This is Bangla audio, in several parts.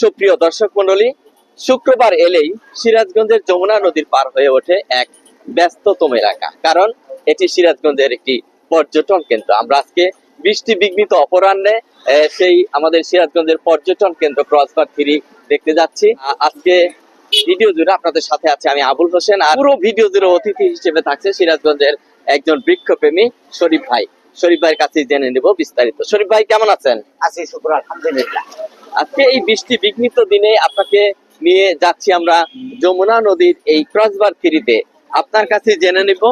সুপ্রিয় দর্শক মন্ডলী শুক্রবার এলেই সিরাজগঞ্জের যমুনা নদীর পার হয়ে ওঠে এক ব্যস্ততম এলাকা। কারণ এটি সিরাজগঞ্জের একটি পর্যটন কেন্দ্র। আমরা আজকে বৃষ্টি বিঘ্নিত অপরাহ্নে সেই আমাদের সিরাজগঞ্জের পর্যটন কেন্দ্র ক্রসবার থ্রি দেখতে যাচ্ছি। আজকে ভিডিও জুড়ে আপনাদের সাথে আছে আমি আবুল হোসেন আর পুরো ভিডিও জুড়ে অতিথি হিসেবে থাকছে সিরাজগঞ্জের একজন বৃক্ষপ্রেমী শরীফ ভাই। শরীফ ভাইয়ের কাছে জেনে নেব বিস্তারিত। শরীফ ভাই, কেমন আছেন? আছি, শুক্র, আলহামদুলিল্লাহ। আজকে এই বৃষ্টি বিঘ্নিত দিনে আপনাকে নিয়ে যাচ্ছি আমরা যমুনা নদীর এই ক্রসবার ফিরিতে। আপনার কাছে জেনে নিব,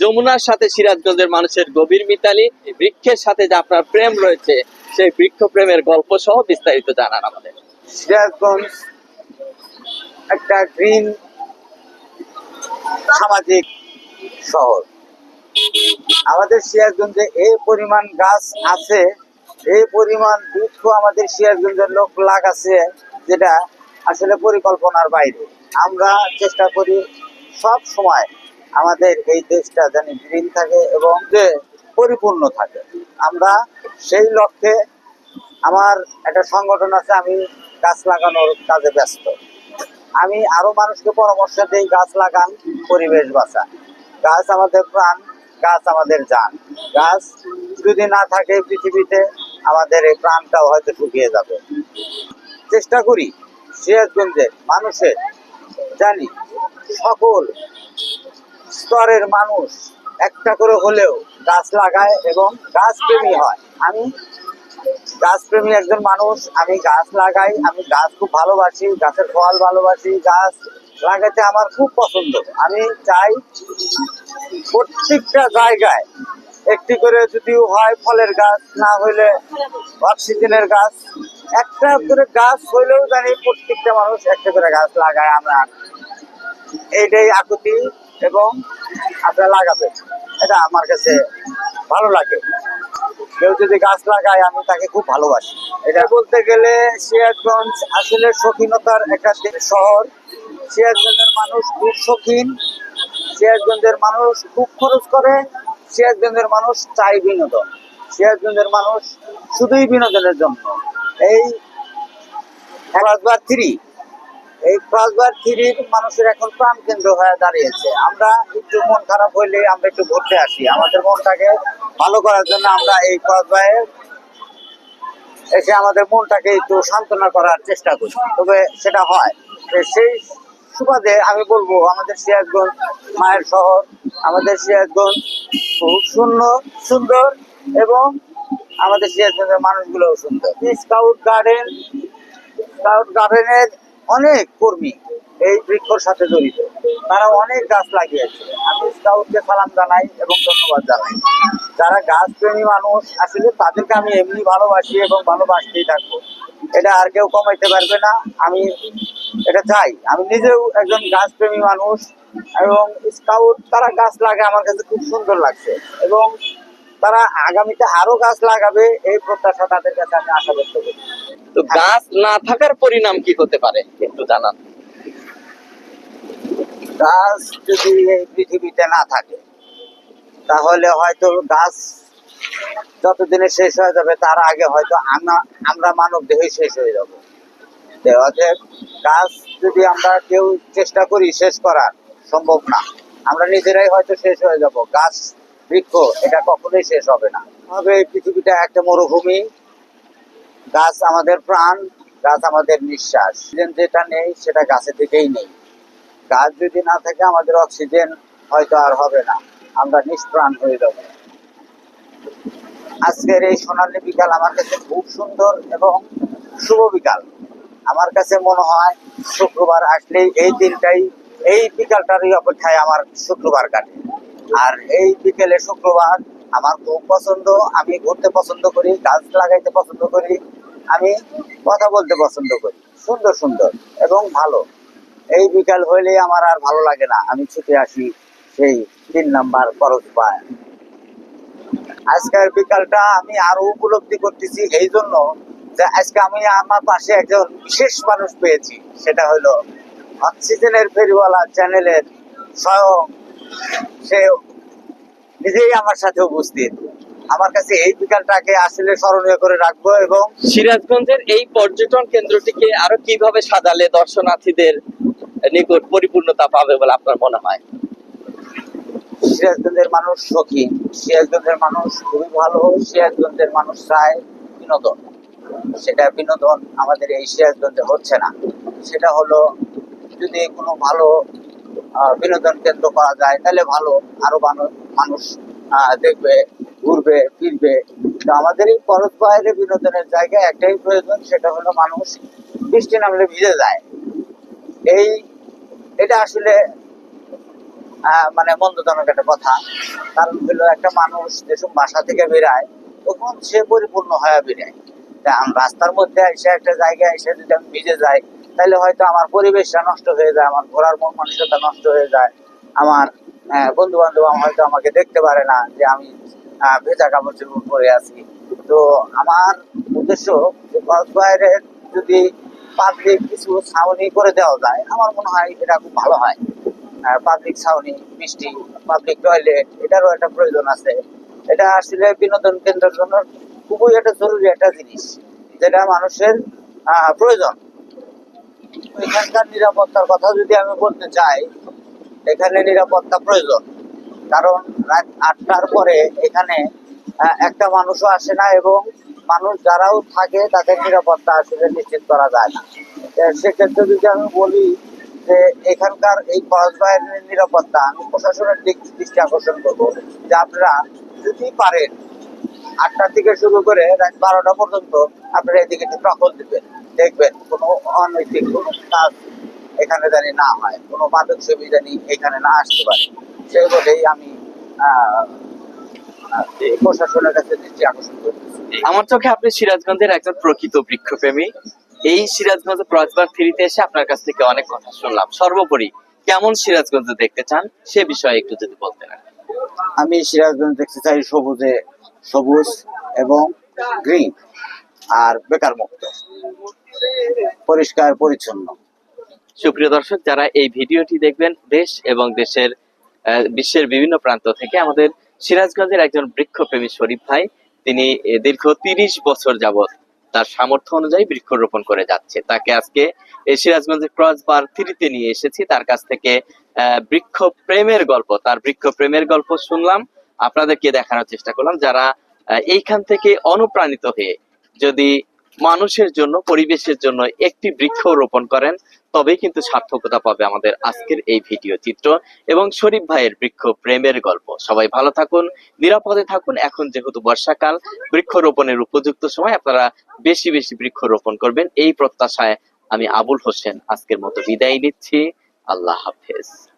যমুনার সাথে সিরাজগঞ্জের মানুষের গভীর মিতালি, বৃক্ষের সাথে যে আপনার প্রেম রয়েছে, সেই বৃক্ষ প্রেমের গল্প সহ বিস্তারিত জানান আমাদের। সিরাজগঞ্জ একটা গ্রিন সামাজিক শহর। আমাদের সিরাজগঞ্জে এই পরিমাণ গাছ আছে এই পরিমাণ বৃক্ষ আমাদের সিরাজগঞ্জের লোক লাগ আছে যেটা আসলে পরিকল্পনার বাইরে। আমরা চেষ্টা করি সব সময় আমাদের এই দেশটা যেন গ্রিন থাকে এবং যে পরিপূর্ণ থাকে। আমরা সেই লক্ষ্যে আমার একটা সংগঠন আছে, আমি গাছ লাগানোর কাজে ব্যস্ত। আমি আরও মানুষকে পরামর্শ দিই গাছ লাগান, পরিবেশ বাঁচান। গাছ আমাদের প্রাণ গাছ আমাদের যান। গাছ যদি না থাকে পৃথিবীতে, আমাদের এই প্রাণটাও হয়তো শুকিয়ে যাবে। চেষ্টা করি সিরাজগঞ্জের মানুষের, জানি সকল স্তরের মানুষ একটা করে হলেও গাছ লাগায় এবং গাছ প্রেমী হয়। আমি গাছপ্রেমী একজন মানুষ, আমি গাছ লাগাই, আমি গাছ খুব ভালোবাসি, গাছের ফল ভালোবাসি, গাছ লাগাতে আমার খুব পছন্দ। আমি চাই প্রত্যেকটা জায়গায় একটি করে যদিও হয় ফলের গাছ, না হইলে অক্সিজেনের গাছ, একটা করে গাছ হইলেও জানি প্রত্যেকটা মানুষ একটা করে গাছ লাগায় আমরা। এইটাই আকুতি এবং আপনারা লাগাবেন, এটা আমার কাছে ভালো লাগে। কেউ যদি গাছ লাগায়, আমি তাকে খুব ভালোবাসি। এটা বলতে গেলে সিরাজগঞ্জ আসলে শৌখিনতার একটা শহর। সিরাজগঞ্জের মানুষ খুব শৌখিন। সিরাজগঞ্জের মানুষ খুব খরচ করে। সিরাজগঞ্জের মানুষ চাই বিনোদন। সিরাজগঞ্জের মানুষ শুধুই বিনোদনের জন্য। এই থ্রি, এই ক্রসবার থ্রির মানুষের এখন প্রাণ কেন্দ্র হয়ে দাঁড়িয়েছে। আমরা একটু মন খারাপ হইলে আমরা একটু ঘুরতে আসি। আমাদের মনটাকে ভালো করার জন্য আমরা এই ক্রসবারে এসে আমাদের মনটাকে একটু সান্ত্বনা করার চেষ্টা করি। তবে সেটা হয়। সেই সুবাদে আমি বলব, আমাদের সিরাজগঞ্জ মায়ের শহর, আমাদের সিরাজগঞ্জ খুব সুন্দর সুন্দর এবং আমাদের সিরাজগঞ্জের মানুষগুলোও সুন্দর। স্কাউট গার্ডেন স্কাউট গার্ডেনের অনেক কর্মী এই বৃক্ষর সাথে জড়িত। তারা অনেক গাছ লাগিয়েছে। আমি স্কাউটকে সালাম জানাই এবং ধন্যবাদ জানাই। যারা গাছ প্রেমী মানুষ, আসলে তাদেরকে আমি এমনি ভালোবাসি এবং ভালোবাসতেই থাকব। এটা আর কেউ কমাইতে পারবে না। আমি এটা চাই। আমি নিজেও একজন গাছ প্রেমী মানুষ এবং স্কাউট, তারা গাছ লাগায় আমার কাছে খুব সুন্দর লাগছে এবং তারা আগামীতে আরও গাছ লাগাবে এই প্রত্যাশা তাদের কাছে আমি আশা ব্যক্ত করি। তো গাছ না থাকার পরিণাম কি হতে পারে? একটু জানান। গাছ যদি এই পৃথিবীতে না থাকে, তাহলে হয়তো গাছ যতদিনে শেষ হয়ে যাবে, তার আগে হয়তো আমরা মানব দেহে শেষ হয়ে যাব। অতএব গাছ যদি আমরা কেউ চেষ্টা করি শেষ করার সম্ভব না, আমরা নিজেরাই হয়তো শেষ হয়ে যাব। গাছ বৃক্ষ, এটা কখনোই শেষ হবে না। তবে এই পৃথিবীটা একটা মরুভূমি। গাছ আমাদের প্রাণ, গাছ আমাদের নিঃশ্বাস। যেটা নেই, সেটা গাছে থেকেই নেই। গাছ যদি না থাকে, আমাদের অক্সিজেন হয়তো আর হবে না। আমরা নিষ্প্রাণ হয়ে যাব। আজকের এই সোনালী বিকাল আমার কাছে খুব সুন্দর এবং শুভ বিকাল। আমার কাছে মনে হয় শুক্রবার আসলেই এই দিনটাই, এই বিকালটারই অপেক্ষায় আমার শুক্রবার কাটে। আর এই বিকেলে শুক্রবার আমার খুব পছন্দ, আমি ঘুরতে পছন্দ করি, গাছ লাগাইতে পছন্দ করি, আমি কথা বলতে পছন্দ করি। সুন্দর সুন্দর এবং ভালো। এই বিকাল হইলেই আমার আর ভালো লাগে না। আমি ছুটে আসি সেই তিন নাম্বার খরচ পায় আজকের বিকালটা আমি আরও উপলব্ধি করতেছি এই জন্য যে আজকে আমি আমার পাশে একজন বিশেষ মানুষ পেয়েছি। সেটা হলো অক্সিজেনের ফেরিওয়ালা চ্যানেলের স্বয়ং সে নিজেই আমার সাথে উপস্থিত। আমার কাছে এই বিকালটাকে আসলে স্মরণীয় করে রাখব এবং সিরাজগঞ্জের এই পর্যটন কেন্দ্রটিকে আরও কীভাবে সাজালে দর্শনার্থীদের নিকট পরিপূর্ণতা পাবে বলে আপনার মনে হয়? সিরাজগঞ্জের মানুষ সখী, সিরাজগঞ্জের মানুষ খুবই ভালো, সিরাজগঞ্জের মানুষ চায় বিনোদন। সেটা বিনোদন আমাদের এই সিরাজগঞ্জে হচ্ছে না। সেটা হলো যদি কোনো ভালো বিনোদন কেন্দ্র করা যায়, তাহলে ভালো। আরও মানুষ দেখবে, ঘুরবে, ফিরবে। তো আমাদের এই পরত বাইরে বিনোদনের জায়গায় একটাই প্রয়োজন, সেটা হলো মানুষ বৃষ্টি নামলে ভিজে যায়। এই, এটা আসলে মানে মন্দজনক একটা কথা। কারণ হলো একটা মানুষ যেসব বাসা থেকে বেরায়, তখন সে পরিপূর্ণ হয়ে বেরায়। তা রাস্তার মধ্যে এসে একটা জায়গায় এসে যদি আমি ভিজে যাই, তাহলে হয়তো আমার পরিবেশটা নষ্ট হয়ে যায়, আমার ঘোরার মন মানসিকতা নষ্ট হয়ে যায়। আমার বন্ধু বান্ধব হয়তো আমাকে দেখতে পারে না যে আমি ভেজা কাপড় চোপড় পরে আছি। তো আমার উদ্দেশ্য যে কক্সবাজারের যদি পাবলিক কিছু ছাউনি করে দেওয়া যায়। আমার মনে হয় এটা খুব ভালো হয়। পাবলিক ছাউনি বৃষ্টি পাবলিক টয়লেট এটারও একটা প্রয়োজন আছে। এটা আসলে বিনোদন কেন্দ্রের জন্য খুবই একটা জরুরি একটা জিনিস, যেটা মানুষের প্রয়োজন। এখানকার নিরাপত্তার কথা যদি আমি বলতে চাই, এখানে নিরাপত্তা প্রয়োজন। কারণ রাত আটটার পরে এখানে একটা মানুষও আসে না এবং মানুষ যারাও থাকে, তাদের নিরাপত্তা আসলে নিশ্চিত করা যায়। না সেক্ষেত্রে যদি আমি বলি যে, এখানকার এই কক্সবাজারের নিরাপত্তা, আমি প্রশাসনের দিক দৃষ্টি আকর্ষণ করব যে, আপনারা যদি পারেন, আটটা থেকে শুরু করে রাত বারোটা পর্যন্ত আপনারা এদিকে একটু টহল দিবেন। দেখবেন কোনো অনৈতিক কোনো কাজ এখানে জানি না হয়, কোনো মাদক সেবী জানি এখানে না আসতে পারে। সেই বলেই আমি প্রশাসনের কাছে দৃষ্টি আকর্ষণ করতেছি। আমার চোখে আপনি সিরাজগঞ্জের একজন প্রকৃত বৃক্ষপ্রেমী। এই সিরাজগঞ্জ ক্রসবার থ্রিতে এসে আপনার কাছ থেকে অনেক কথা শুনলাম। সর্বোপরি কেমন সিরাজগঞ্জ দেখতে চান? সে বিষয়ে একটু যদি বলতেন আর আমি সিরাজগঞ্জ দেখতে চাই সবুজে সবুজ এবং গ্রিন আর বেকার মুক্ত। পরিষ্কার পরিচ্ছন্ন। সুপ্রিয় দর্শক যারা এই ভিডিওটি দেখবেন দেশ এবং দেশের বিশ্বের বিভিন্ন প্রান্ত থেকে আমাদের সিরাজগঞ্জের একজন বৃক্ষপ্রেমী শরীফ ভাই তিনি দীর্ঘ তিরিশ বছর যাবৎ তার সামর্থ্য অনুযায়ী বৃক্ষরোপণ করে যাচ্ছে। তাকে আজকে সিরাজগঞ্জের ক্রস বার থ্রিতে নিয়ে এসেছি। তার কাছ থেকে বৃক্ষ প্রেমের গল্প, তার বৃক্ষ প্রেমের গল্প শুনলাম, আপনাদেরকে দেখানোর চেষ্টা করলাম। যারা এইখান থেকে অনুপ্রাণিত হয়ে যদি মানুষের জন্য, পরিবেশের জন্য একটি বৃক্ষ রোপণ করেন, তবেই কিন্তু সার্থকতা পাবে আমাদের আজকের এই ভিডিও চিত্র এবং শরীফ ভাইয়ের বৃক্ষ প্রেমের গল্প। সবাই ভালো থাকুন, নিরাপদে থাকুন। এখন যেহেতু বর্ষাকাল, বৃক্ষ রোপণের উপযুক্ত সময়, আপনারা বেশি বেশি বৃক্ষ রোপণ করবেন। এই প্রত্যাশায় আমি আবুল হোসেন আজকের মতো বিদায় নিচ্ছি। আল্লাহ হাফেজ।